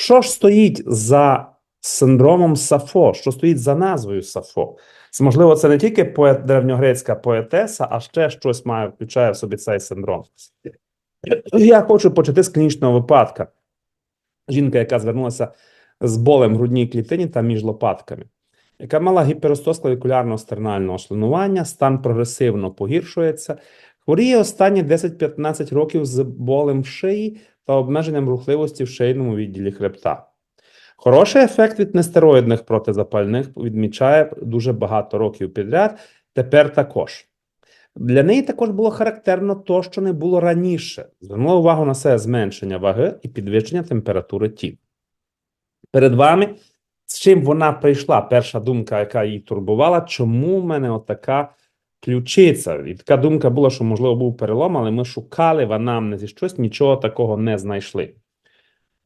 Що ж стоїть за синдромом Сафо? Що стоїть за назвою Сафо? Це, можливо, це не тільки поет, древньогрецька поетеса, а ще щось має включає в собі цей синдром. Я хочу почати з клінічного випадка. Жінка, яка звернулася з болем грудній клітині та між лопатками, яка мала гіперостоз клавікулярного стернального членування, стан прогресивно погіршується, хворіє останні 10-15 років з болем в шиї та обмеженням рухливості в шийному відділі хребта. Хороший ефект від нестероїдних протизапальних відмічає дуже багато років підряд. Тепер також. Для неї також було характерно то, що не було раніше. Звернула увагу на це зменшення ваги і підвищення температури тіла. Перед вами, з чим вона прийшла, перша думка, яка її турбувала, чому в мене отака ключиця? І така думка була, що, можливо, був перелом, але ми шукали в анамнезі щось, нічого такого не знайшли.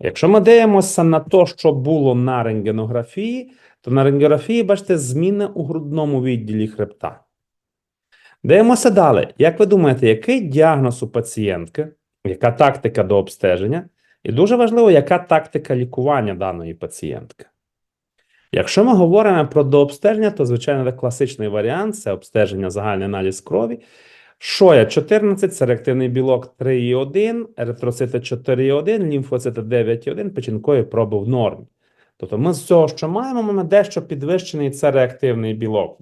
Якщо ми дивимося на те, що було на рентгенографії, то на рентгенографії, бачите, зміни у грудному відділі хребта. Дивимося далі. Як ви думаєте, який діагноз у пацієнтки, яка тактика до обстеження, і дуже важливо, яка тактика лікування даної пацієнтки? Якщо ми говоримо про дообстеження, то, звичайно, це класичний варіант це обстеження загальний аналіз крові. Шоя 14, це реактивний білок 3,1, еритроцити 4,1, лімфоцити 9,1, печінкові проби в нормі. Тобто ми з цього, що маємо, ми дещо підвищений це реактивний білок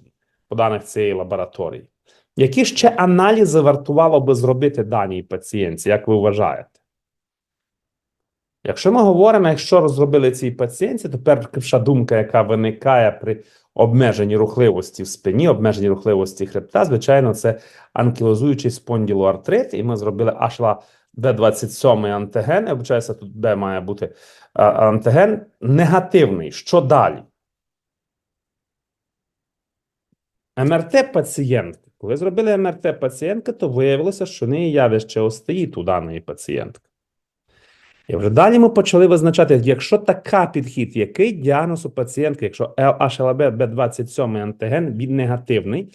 по даних цієї лабораторії. Які ще аналізи вартувало би зробити даній пацієнтці, як ви вважаєте? Якщо ми говоримо, якщо розробили цій пацієнтці, то перша думка, яка виникає при обмеженні рухливості в спині, обмеженні рухливості хребта, звичайно, це анкілозуючий спонділоартрит, і ми зробили HLA B27 антиген, я вибачаюся, тут Б має бути а, антиген негативний. Що далі? МРТ пацієнтки. Коли зробили МРТ пацієнтки, то виявилося, що в неї явище остеїт у даної пацієнтки. І вже далі ми почали визначати, якщо така підхід, який діагноз у пацієнтки, якщо HLB B27 антиген він негативний,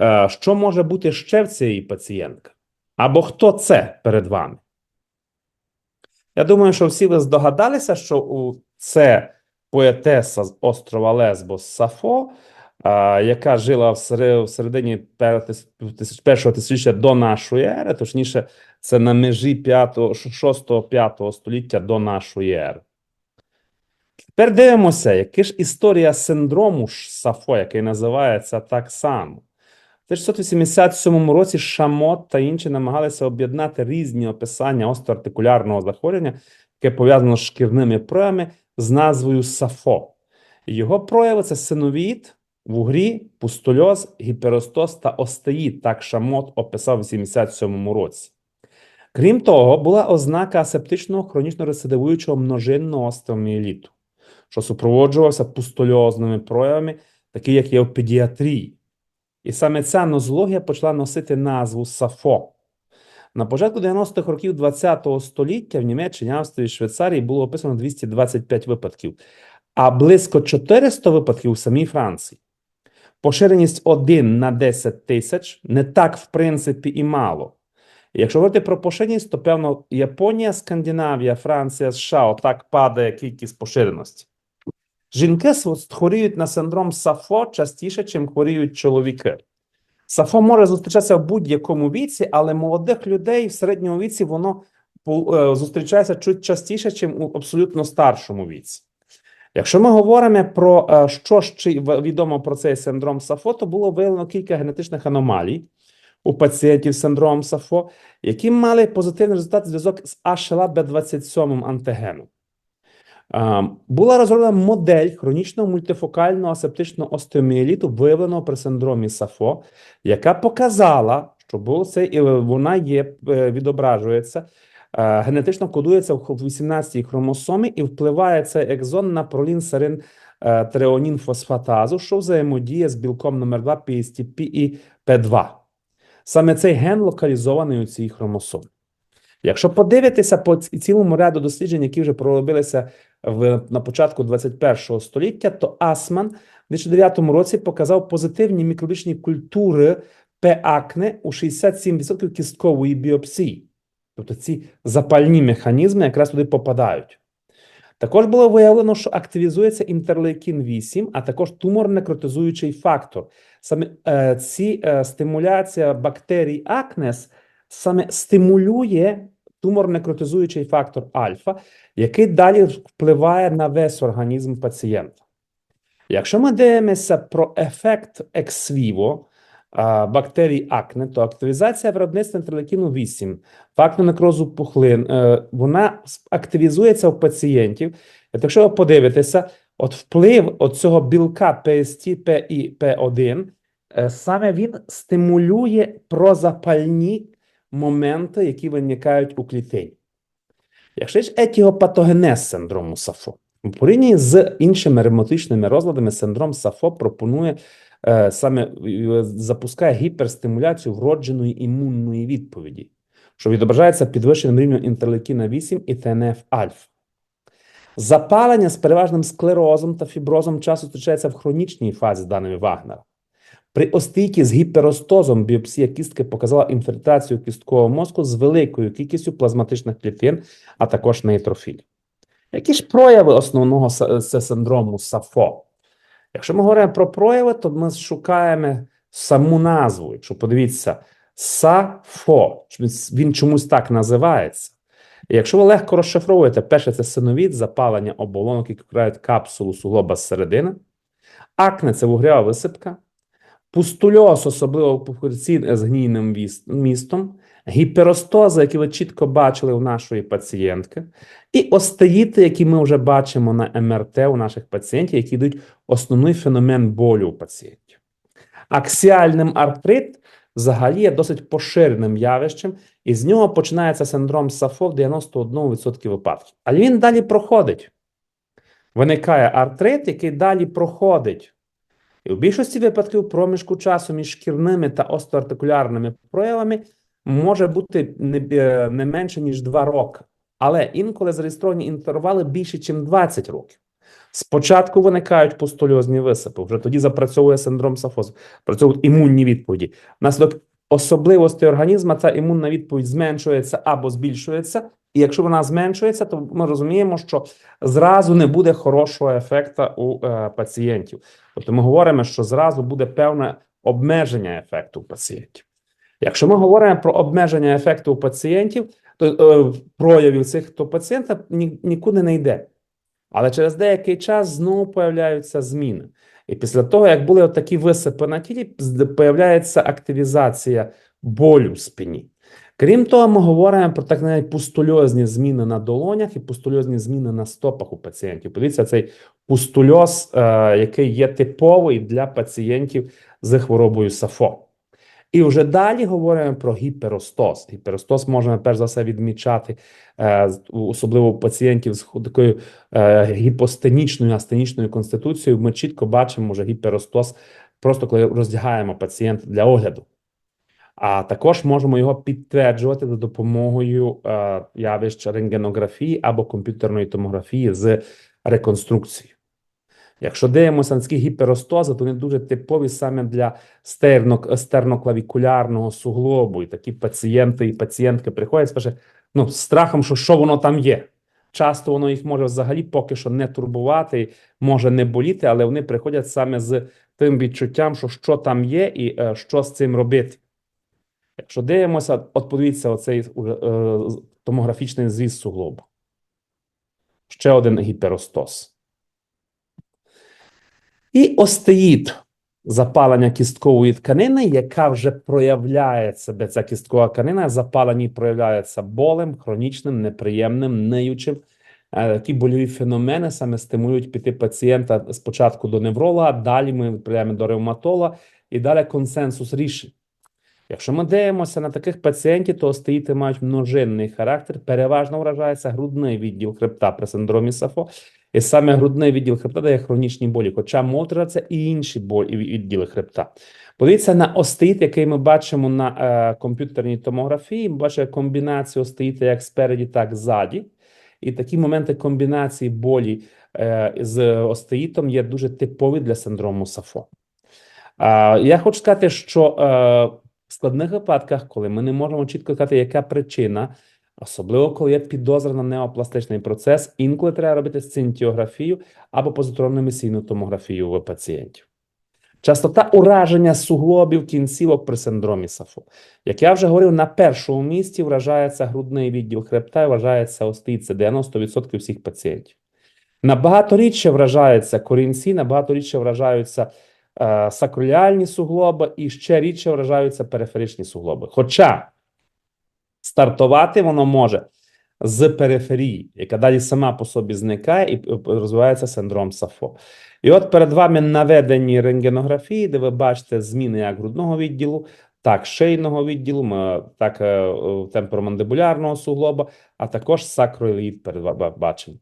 е, що може бути ще в цієї пацієнтки? Або хто це перед вами? Я думаю, що всі ви здогадалися, що у це поетеса з острова Лесбос Сафо, яка жила в середині першого тисячоліття до нашої ери, точніше, це на межі 6-5 століття до нашої ери. Тепер дивимося, яка ж історія синдрому Сафо, який називається так само. В 1687 році Шамот та інші намагалися об'єднати різні описання остеоартикулярного захворювання, яке пов'язано з шкірними проявами, з назвою Сафо. Його прояви це синовіт, вугрі, пустульоз, гіперостоз та остеїт, так Шамот описав в 77 році. Крім того, була ознака асептичного хронічно рецидивуючого множинного остеоміеліту, що супроводжувався пустульозними проявами, такі як є в педіатрії. І саме ця нозологія почала носити назву Сафо. На початку 90-х років ХХ століття в Німеччині, Австрії, Швейцарії було описано 225 випадків, а близько 400 випадків у самій Франції. Поширеність 1 на 10 тисяч не так, в принципі, і мало. Якщо говорити про поширеність, то певно Японія, Скандинавія, Франція, США отак падає кількість поширеності. Жінки хворіють на синдром Сафо частіше, чим хворіють чоловіки. Сафо може зустрічатися в будь-якому віці, але молодих людей в середньому віці воно е, зустрічається чуть частіше, чим у абсолютно старшому віці. Якщо ми говоримо про е, що ще відомо про цей синдром Сафо, то було виявлено кілька генетичних аномалій у пацієнтів з синдромом Сафо, які мали позитивний результат зв'язок з HLA-B27 антигеном. Е, Була розроблена модель хронічного мультифокального асептичного остеоміеліту, виявленого при синдромі Сафо, яка показала, що було це, і вона є, е, відображується, генетично кодується в 18-й хромосомі і впливає цей екзон на пролінсерин е, треонін фосфатазу, що взаємодіє з білком номер 2 PSTP і P2. Саме цей ген локалізований у цій хромосомі. Якщо подивитися по цілому ряду досліджень, які вже проробилися в, на початку 21 століття, то Асман в 2009 році показав позитивні мікробічні культури П-акне у 67% кісткової біопсії. Тобто ці запальні механізми якраз туди попадають. Також було виявлено, що активізується інтерлейкін 8, а також тумор-некротизуючий фактор. Саме е, ці е, стимуляція бактерій акнес саме стимулює тумор-некротизуючий фактор альфа, який далі впливає на весь організм пацієнта. Якщо ми дивимося про ефект екс-віво бактерій акне, то активізація виробництва інтерлейкіну 8, фактор некрозу пухлин, е, вона активізується у пацієнтів. Якщо ви подивитеся, от вплив цього білка PST, P і P1, е, саме він стимулює прозапальні моменти, які виникають у клітині. Якщо ж етіопатогенез синдрому САФО, у порівнянні з іншими ревматичними розладами, синдром САФО пропонує саме е, запускає гіперстимуляцію вродженої імунної відповіді, що відображається підвищеним рівнем інтерлейкіна 8 і ТНФ альфа. Запалення з переважним склерозом та фіброзом часто зустрічається в хронічній фазі даної Вагнера. При остійці з гіперостозом біопсія кістки показала інфільтрацію кісткового мозку з великою кількістю плазматичних клітин, а також нейтрофілів. Які ж прояви основного синдрому САФО? Якщо ми говоримо про прояви, то ми шукаємо саму назву. Якщо подивіться, САФО, він чомусь так називається. Якщо ви легко розшифровуєте, перше це синовіт, запалення оболонок, які вкрають капсулу суглоба зсередини, акне це вугрява висипка, пустульоз, особливо пухирці з гнійним містом, гіперостоза, які ви чітко бачили у нашої пацієнтки, і остеїти, які ми вже бачимо на МРТ у наших пацієнтів, які дають основний феномен болю у пацієнтів. Аксіальним артрит взагалі є досить поширеним явищем, і з нього починається синдром САФО в 91% випадків. Але він далі проходить. Виникає артрит, який далі проходить. І в більшості випадків проміжку часу між шкірними та остеоартикулярними проявами може бути не, не менше, ніж 2 роки. Але інколи зареєстровані інтервали більше, ніж 20 років. Спочатку виникають пустульозні висипи, вже тоді запрацьовує синдром сафозу, працюють імунні відповіді. Внаслідок особливостей організму ця імунна відповідь зменшується або збільшується. І якщо вона зменшується, то ми розуміємо, що зразу не буде хорошого ефекту у е, пацієнтів. Тобто ми говоримо, що зразу буде певне обмеження ефекту у пацієнтів. Якщо ми говоримо про обмеження ефекту у пацієнтів, то е, проявів цих, то пацієнта ні, нікуди не йде. Але через деякий час знову появляються зміни. І після того, як були такі висипи на тілі, з'являється активізація болю в спині. Крім того, ми говоримо про так навіть пустульозні зміни на долонях і пустульозні зміни на стопах у пацієнтів. Подивіться, цей пустульоз, е, який є типовий для пацієнтів з хворобою САФО. І вже далі говоримо про гіперостоз. Гіперостоз можна перш за все відмічати, е, особливо у пацієнтів з такою е, гіпостенічною астенічною конституцією. Ми чітко бачимо вже гіперостоз, просто коли роздягаємо пацієнта для огляду. А також можемо його підтверджувати за допомогою е, явищ рентгенографії або комп'ютерної томографії з реконструкцією. Якщо дивимося на ці гіперостози, то вони дуже типові саме для стерно, стерноклавікулярного суглобу. І такі пацієнти і пацієнтки приходять скаже, ну, з страхом, що, що воно там є. Часто воно їх може взагалі поки що не турбувати, може не боліти, але вони приходять саме з тим відчуттям, що що там є, і е, що з цим робити. Якщо дивимося, от подивіться оцей е, томографічний зріз суглобу. Ще один гіперостоз. І остеїд запалення кісткової тканини, яка вже проявляє себе, ця кісткова тканина, запалені проявляється болем, хронічним, неприємним, ниючим. Е, Такі больові феномени саме стимулюють піти пацієнта спочатку до невролога, далі ми відправляємо до ревматолога і далі консенсус рішень. Якщо ми дивимося на таких пацієнтів, то остеїти мають множинний характер, переважно вражається грудний відділ хребта при синдромі САФО, і саме грудний відділ хребта дає хронічні болі, хоча мотора це і інші болі відділи хребта. Подивіться на остеїт, який ми бачимо на е, комп'ютерній томографії. Ми бачимо комбінацію остеїта як спереді, так і ззаді. І такі моменти комбінації болі е, з остеїтом є дуже типові для синдрому САФО. А, я хочу сказати, що е, в складних випадках, коли ми не можемо чітко сказати, яка причина Особливо, коли є підозра на неопластичний процес, інколи треба робити сцинтіографію або позитронно-емісійну томографію в пацієнтів. Частота ураження суглобів кінцівок при синдромі САФО. Як я вже говорив, на першому місці вражається грудний відділ хребта і вважається остій. Це 90% всіх пацієнтів. Набагато рідше вражаються корінці, набагато рідше вражаються е, сакроліальні суглоби і ще рідше вражаються периферичні суглоби. Хоча стартувати воно може з периферії, яка далі сама по собі зникає і е, розвивається синдром Сафо. І от перед вами наведені рентгенографії, де ви бачите зміни як грудного відділу, так шийного відділу, так е, е, суглоба, а також сакроіліт перед бачимо.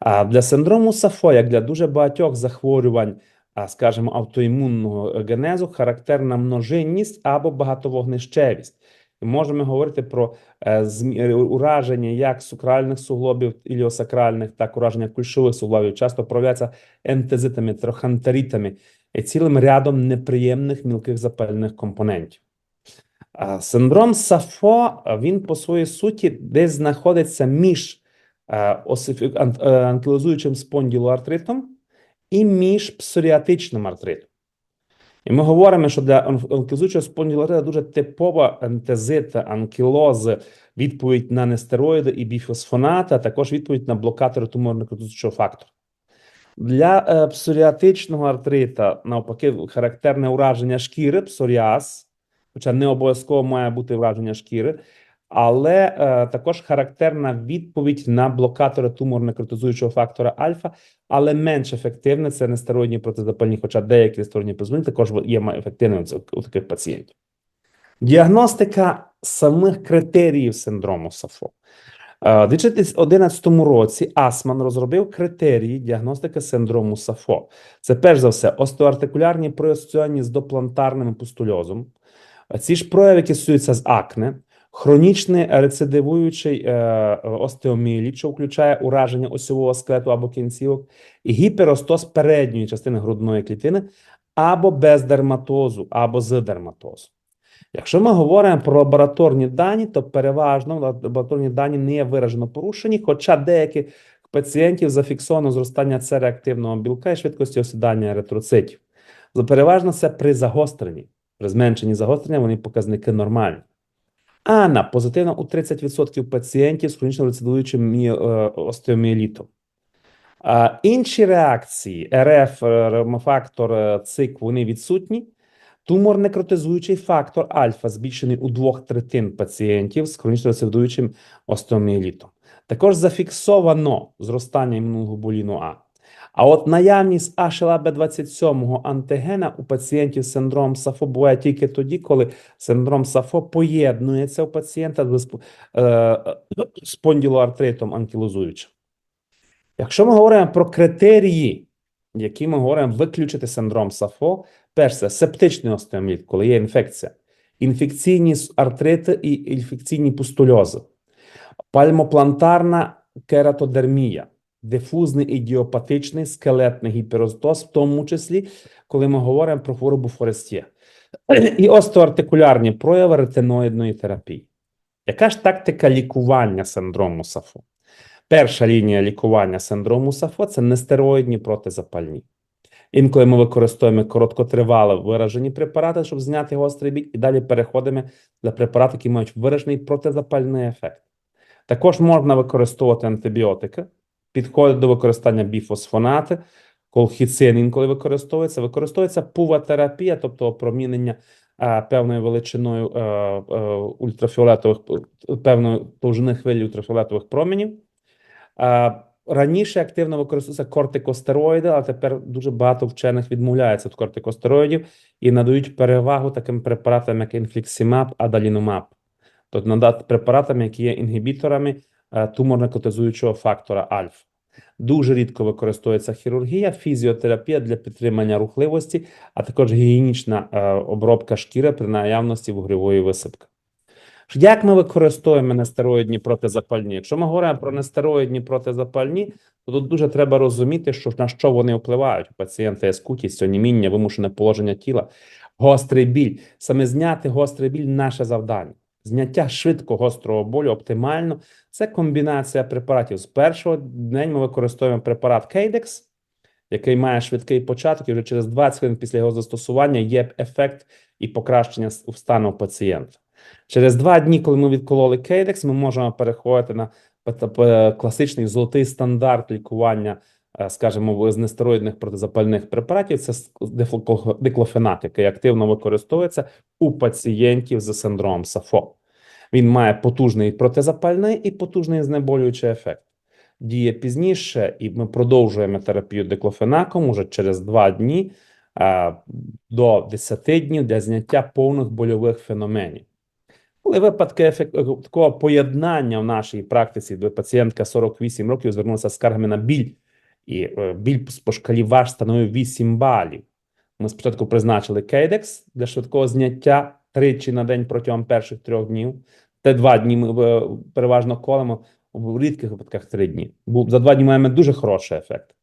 А для синдрому Сафо, як для дуже багатьох захворювань, скажімо, автоімунного генезу, характерна множинність або багатовогнищевість. Можемо говорити про е, е, ураження як сукральних суглобів іліосакральних, так ураження кульшових суглобів, часто проявляється ентезитами, трохантеритами і цілим рядом неприємних мілких запальних компонентів. Синдром Сафо, він по своїй суті десь знаходиться між е, е, анкілозуючим спонділоартритом і між псоріатичним артритом. І ми говоримо, що для анкілозуючого спонділоартрита дуже типова ентезита, анкілоз, відповідь на нестероїди і біфосфонати, а також відповідь на блокатори туморно-некротичного фактору. Для е, псоріатичного артрита, навпаки, характерне ураження шкіри, псоріаз, хоча не обов'язково має бути враження шкіри, але е, також характерна відповідь на блокатори туморно-некротизуючого фактора альфа, але менш ефективне це нестероїдні протизапальні, хоча деякі нестероїдні протизапальні також є ефективними у таких пацієнтів. Діагностика самих критеріїв синдрому САФО. Е, У 2011 році Асман розробив критерії діагностики синдрому САФО. Це перш за все остеоартикулярні прояви з доплантарним пустульозом. Ці ж прояви, які стосуються з акне, хронічний рецидивуючий е, остеоміеліт, що включає ураження осьового скелету або кінцівок, і гіперостоз передньої частини грудної клітини, або без дерматозу, або з дерматозу. Якщо ми говоримо про лабораторні дані, то переважно лабораторні дані не виражено порушені, хоча деяких пацієнтів зафіксовано зростання С-реактивного білка і швидкості осідання еритроцитів. Переважно це при загостренні. При зменшенні загострення вони показники нормальні. Ана позитивна у 30% пацієнтів з хронічно рецидивуючим мі- е, остеоміелітом. А інші реакції РФ, е, ремофактор, е, цик, вони відсутні. Тумор некротизуючий фактор альфа збільшений у двох третин пацієнтів з хронічно рецидивуючим остеоміелітом. Також зафіксовано зростання імуноглобуліну А. А от наявність HLA-B27 антигена у пацієнтів з синдромом САФО буває тільки тоді, коли синдром САФО поєднується у пацієнта з е, спонділоартритом анкілозуючим. Якщо ми говоримо про критерії, які ми говоримо виключити синдром САФО, перше септичний остеоміліт, коли є інфекція, інфекційні артрити і інфекційні пустульози, пальмоплантарна кератодермія, дифузний ідіопатичний скелетний гіперостоз, в тому числі, коли ми говоримо про хворобу Форестє, і остеоартикулярні прояви ретиноїдної терапії. Яка ж тактика лікування синдрому САФО? Перша лінія лікування синдрому САФО це нестероїдні протизапальні. Інколи ми використовуємо короткотривало виражені препарати, щоб зняти гострий біль, і далі переходимо до препаратів, які мають виражений протизапальний ефект. Також можна використовувати антибіотики, підходить до використання біфосфонати, колхіцин інколи використовується. Використовується пуватерапія, тобто опромінення а, певною величиною е, е, ультрафіолетових, певної довжини хвилі ультрафіолетових променів. А, Раніше активно використовувалися кортикостероїди, а тепер дуже багато вчених відмовляються від кортикостероїдів і надають перевагу таким препаратам, як інфліксімаб, адалінумаб. Тобто надати препаратам, які є інгібіторами е, туморно-котизуючого фактора альфа. Дуже рідко використовується хірургія, фізіотерапія для підтримання рухливості, а також гігієнічна е, обробка шкіри при наявності вугрівої висипки. Як ми використовуємо нестероїдні протизапальні? Якщо ми говоримо про нестероїдні протизапальні, то тут дуже треба розуміти, що на що вони впливають. У пацієнта є скутість, оніміння, вимушене положення тіла, гострий біль. Саме зняти гострий біль наше завдання. Зняття швидко гострого болю оптимально це комбінація препаратів. З першого дня ми використовуємо препарат Кейдекс, який має швидкий початок, і вже через 20 хвилин після його застосування є ефект і покращення стану пацієнта. Через два дні, коли ми відкололи Кейдекс, ми можемо переходити на класичний золотий стандарт лікування, е, скажімо, з нестероїдних протизапальних препаратів. Це диклофенак, який активно використовується у пацієнтів з синдромом САФО. Він має потужний протизапальний і потужний знеболюючий ефект. Діє пізніше, і ми продовжуємо терапію диклофенаком уже через 2 дні до 10 днів для зняття повних больових феноменів. Були випадки ефек- е, такого поєднання в нашій практиці, де пацієнтка 48 років звернулася з скаргами на біль, і е, біль по шкалі ВАЖ становив 8 балів. Ми спочатку призначили кейдекс для швидкого зняття тричі на день протягом перших трьох днів. Те два дні ми е, переважно колемо, в рідких випадках три дні. Бу- За два дні маємо дуже хороший ефект.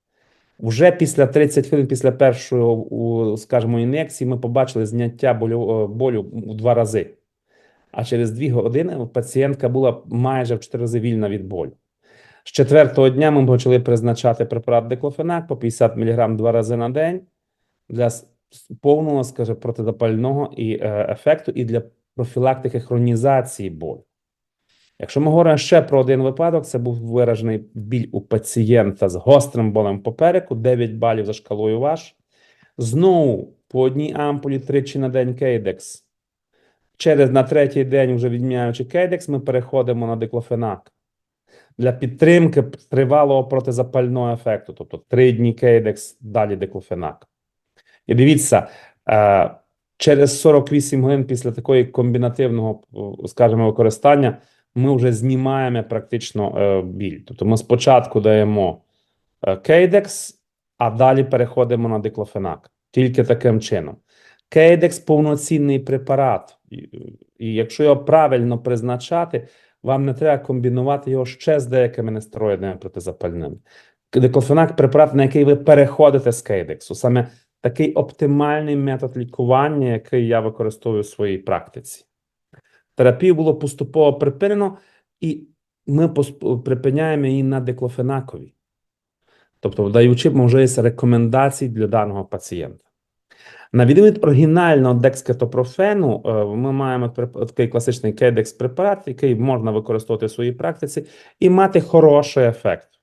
Вже після 30 хвилин після першої, скажімо, ін'єкції ми побачили зняття болю, е, болю у два рази. А через дві години пацієнтка була майже в чотири рази вільна від болю. З четвертого дня ми почали призначати препарат диклофенак по 50 мг два рази на день для повного, скажімо, протизапального і е, ефекту і для профілактики хронізації болю. Якщо ми говоримо ще про один випадок, це був виражений біль у пацієнта з гострим болем попереку, 9 балів за шкалою ВАШ. Знову по одній ампулі тричі на день кейдекс. Через на третій день, вже відміняючи кейдекс, ми переходимо на диклофенак для підтримки тривалого протизапального ефекту, тобто три дні кейдекс, далі диклофенак. І дивіться, е, через 48 годин після такої комбінативного, скажімо, використання ми вже знімаємо практично е, біль. Тобто ми спочатку даємо е, кейдекс, а далі переходимо на диклофенак. Тільки таким чином. Кейдекс повноцінний препарат, і, якщо його правильно призначати, вам не треба комбінувати його ще з деякими нестероїдними протизапальними. Диклофенак препарат, на який ви переходите з кейдексу. Саме такий оптимальний метод лікування, який я використовую в своїй практиці. Терапію було поступово припинено, і ми припиняємо її на диклофенакові, тобто даючи можливість рекомендацій для даного пацієнта. На відміну від оригінального декскетопрофену, е, ми маємо такий класичний кейдекс препарат, який можна використовувати в своїй практиці і мати хороший ефект.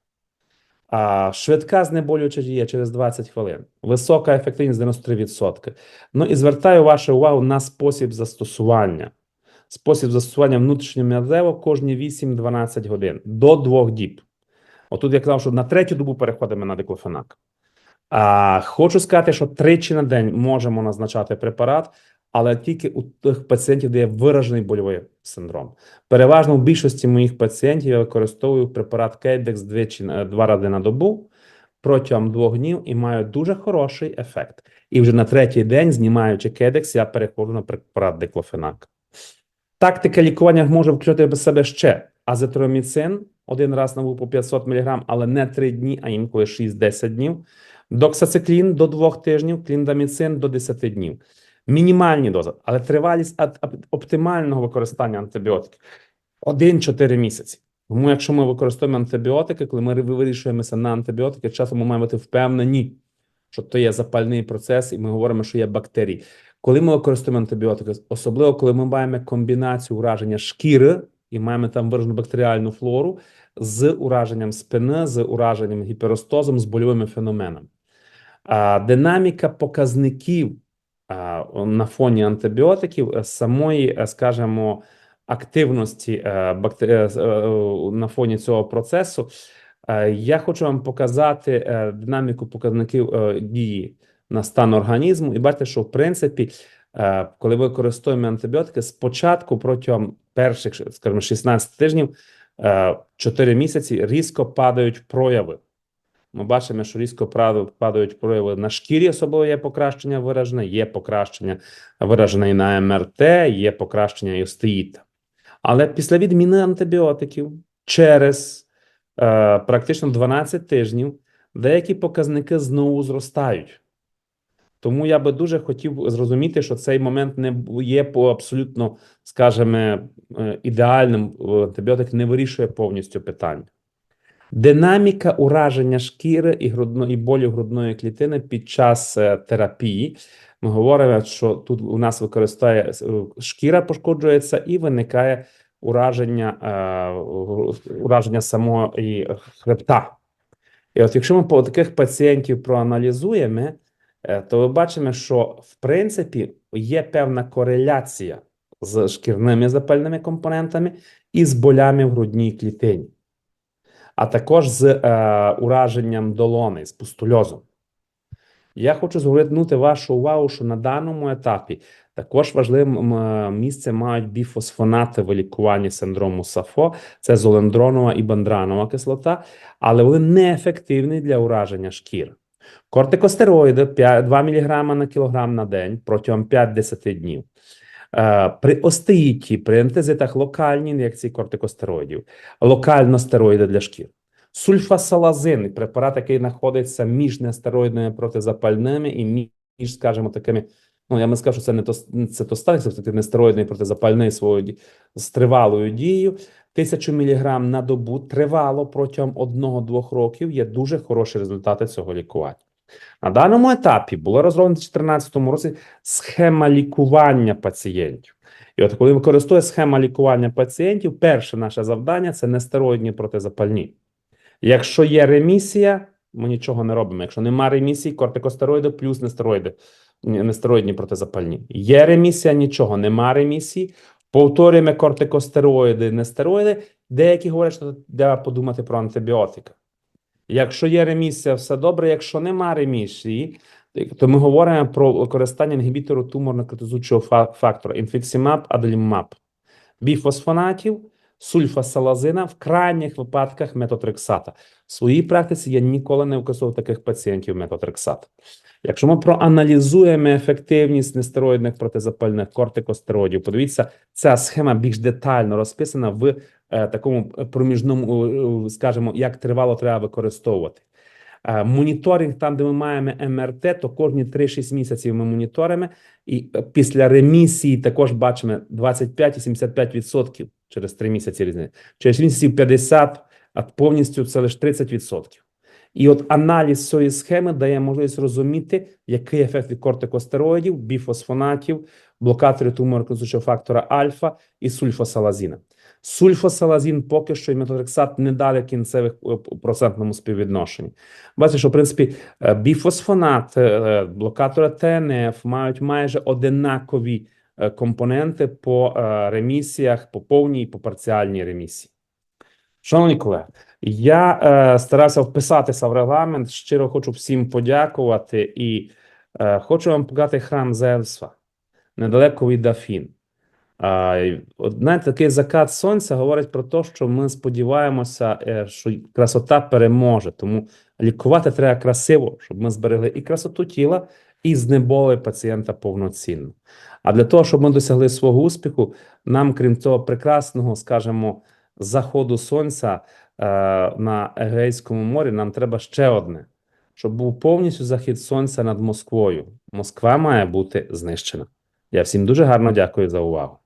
А швидка знеболююча дія через 20 хвилин, висока ефективність 93%. Ну і звертаю вашу увагу на спосіб застосування. Спосіб застосування внутрішньом'язево кожні 8-12 годин до 2 діб. Отут я казав, що на третю добу переходимо на диклофенак. А, хочу сказати, що тричі на день можемо назначати препарат, але тільки у тих пацієнтів, де є виражений больовий синдром. Переважно в більшості моїх пацієнтів я використовую препарат Кейдекс двічі два рази на добу протягом двох днів і маю дуже хороший ефект. І вже на третій день, знімаючи Кейдекс, я переходжу на препарат диклофенак. Тактика лікування може включати в себе ще азитроміцин один раз на по 500 мг, але не 3 дні, а інколи 6-10 днів. Доксациклін до 2 тижнів, кліндаміцин до 10 днів. Мінімальні дози, але тривалість оптимального використання антибіотиків 1-4 місяці. Тому, якщо ми використовуємо антибіотики, коли ми вирішуємося на антибіотики, часто ми маємо бути впевнені, що то є запальний процес, і ми говоримо, що є бактерії. Коли ми використовуємо антибіотики, особливо коли ми маємо комбінацію ураження шкіри і маємо там виражену бактеріальну флору з ураженням спини, з ураженням гіперостозом, з больовими феноменами. А, динаміка показників на фоні антибіотиків е, самої, е, скажімо, активності е, е, е, на фоні цього процесу. Е, Я хочу вам показати е, динаміку показників е, дії на стан організму, і бачите, що в принципі, е, коли ви використовуємо антибіотики, спочатку протягом перших, скажімо, 16 тижнів, е, 4 місяці різко падають прояви. Ми бачимо, що різко падають прояви на шкірі, особливо є покращення виражене, є покращення виражене і на МРТ, є покращення і остеїта. Але після відміни антибіотиків через е, практично 12 тижнів деякі показники знову зростають. Тому я би дуже хотів зрозуміти, що цей момент не є по абсолютно, скажімо, е, ідеальним. Е, Антибіотик не вирішує повністю питання. Динаміка ураження шкіри і грудно, і болю грудної клітини під час е, терапії. Ми говоримо, що тут у нас використає е, шкіра пошкоджується і виникає ураження, е, ураження самого хребта. І от якщо ми по таких пацієнтів проаналізуємо, то ви бачимо, що в принципі є певна кореляція з шкірними запальними компонентами і з болями в грудній клітині, а також з е, ураженням долони, з пустульозом. Я хочу звернути вашу увагу, що на даному етапі також важливим місце мають біфосфонати в лікуванні синдрому САФО, це золендронова і бандранова кислота, але вони неефективні для ураження шкір. Кортикостероїди 5, 2 мг на кілограм на день протягом 5-10 днів. Е, При остеїті, при ентезитах локальні ін'єкції кортикостероїдів, локально стероїди для шкір. Сульфасалазин, препарат, який знаходиться між нестероїдними протизапальними і між, скажімо, такими, ну я би сказав, що це не то це тостак, це нестероїдний протизапальний свою з тривалою дією. 1000 мг на добу тривало протягом 1-2 років. Є дуже хороші результати цього лікування. На даному етапі було розроблено в 2014 році схема лікування пацієнтів. І от коли використовує схема лікування пацієнтів, перше наше завдання це нестероїдні протизапальні. Якщо є ремісія, ми нічого не робимо. Якщо нема ремісії, кортикостероїди плюс нестероїди, нестероїдні протизапальні. Є ремісія, нічого, нема ремісії. Повторюємо кортикостероїди, нестероїди. Деякі говорять, що треба подумати про антибіотика. Якщо є ремісія, все добре. Якщо нема ремісії, то ми говоримо про використання інгібітору туморно-критизуючого фа- фактора інфіксімаб, аделімаб, біфосфонатів, сульфасалазина, в крайніх випадках метотрексата. В своїй практиці я ніколи не використовував таких пацієнтів метотрексат. Якщо ми проаналізуємо ефективність нестероїдних протизапальних кортикостероїдів, подивіться, ця схема більш детально розписана в е, такому проміжному, е, скажімо, як тривало треба використовувати. Е, Моніторинг, там, де ми маємо МРТ, то кожні 3-6 місяців ми моніторимо, і е, після ремісії також бачимо 25 і 75% через 3 місяці різниці. Через місяців 50, а повністю це лише 30%. І от аналіз цієї схеми дає можливість розуміти, який ефект від кортикостероїдів, біфосфонатів, блокаторів тумороконцучого фактора альфа і сульфосалазіна. Сульфосалазін поки що і метотрексат не дали кінцевих е, у процентному співвідношенні. Бачите, що в принципі е, біфосфонат, е, блокатори ТНФ мають майже одинакові е, компоненти по е, ремісіях, по повній і по парціальній ремісії. Шановні колеги, я е, старався вписатися в регламент. Щиро хочу всім подякувати і е, хочу вам показати храм Зевса недалеко від Афін. А, і такий закат сонця говорить про те, що ми сподіваємося, е, що красота переможе. Тому лікувати треба красиво, щоб ми зберегли і красоту тіла, і знеболили пацієнта повноцінно. А для того, щоб ми досягли свого успіху, нам, крім цього прекрасного, скажімо, заходу сонця е, на Егейському морі, нам треба ще одне, щоб був повністю захід сонця над Москвою. Москва має бути знищена. Я всім дуже гарно дякую за увагу.